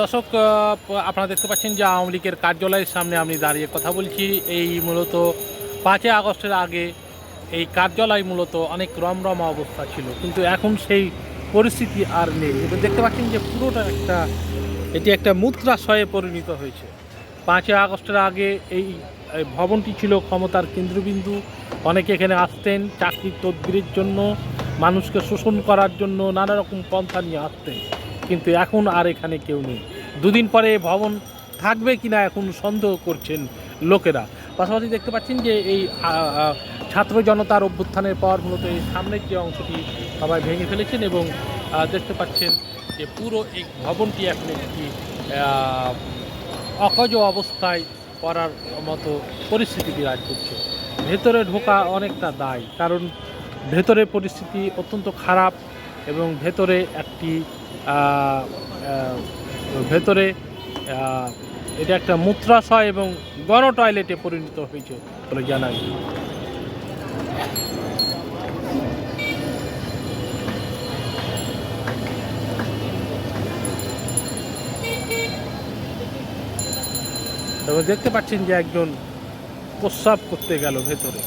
দর্শক আপনারা দেখতে পাচ্ছেন যে আওয়ামী লীগের কার্যালয়ের সামনে আমি দাঁড়িয়ে কথা বলছি। এই মূলত পাঁচই আগস্টের আগে এই কার্যালয় মূলত অনেক রমরমা অবস্থা ছিল। কিন্তু এখন সেই পরিস্থিতি আর নেই। এবার দেখতে পাচ্ছেন যে পুরোটা একটা, এটি একটা মুদ্রাশয়ে পরিণত হয়েছে। পাঁচই আগস্টের আগে এই ভবনটি ছিল ক্ষমতার কেন্দ্রবিন্দু। অনেকে এখানে আসতেন চাকরির তদবিরের জন্য, মানুষকে শোষণ করার জন্য, নানা রকম পন্থা নিয়ে আসতেন। কিন্তু এখন আর এখানে কেউ নেই। দুদিন পরে ভবন থাকবে কিনা এখন সন্দেহ করছেন লোকেরা। পাশাপাশি দেখতে পাচ্ছেন যে এই ছাত্র জনতার অভ্যুত্থানের পর মূলত এই সামনের যে অংশটি সবাই ভেঙে ফেলেছেন এবং দেখতে পাচ্ছেন যে পুরো এই ভবনটি এখন একটি অকজ অবস্থায় করার মতো পরিস্থিতি বিরাজ করছে। ভেতরে ঢোকা অনেকটা দায়, কারণ ভেতরের পরিস্থিতি অত্যন্ত খারাপ এবং ভেতরে একটি ভেতরে এটা একটা মূত্রাশয় এবং গণ টয়লেটে পরিণত হয়েছে বলে জানা যায় এবং দেখতে পাচ্ছেন যে একজন প্রস্রাব করতে গেল ভেতরে।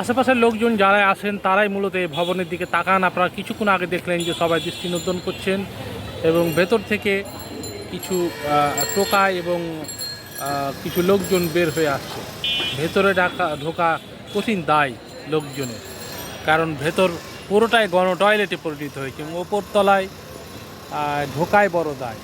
আশেপাশের লোকজন যারা আসেন, তারাই মূলত এই ভবনের দিকে তাকান। আপনারা কিছুক্ষণ আগে দেখলেন যে সবাই দৃষ্টি নির্দন করছেন এবং ভেতর থেকে কিছু টোকাই এবং কিছু লোকজন বের হয়ে আসছে। ভেতরে ডাকা, ঢোকা কঠিন দায় লোকজনের। কারণ ভেতর পুরোটাই গণ টয়লেটে পরিণত হয়েছে ওপর তলায় ঢোকায় বড় দায়।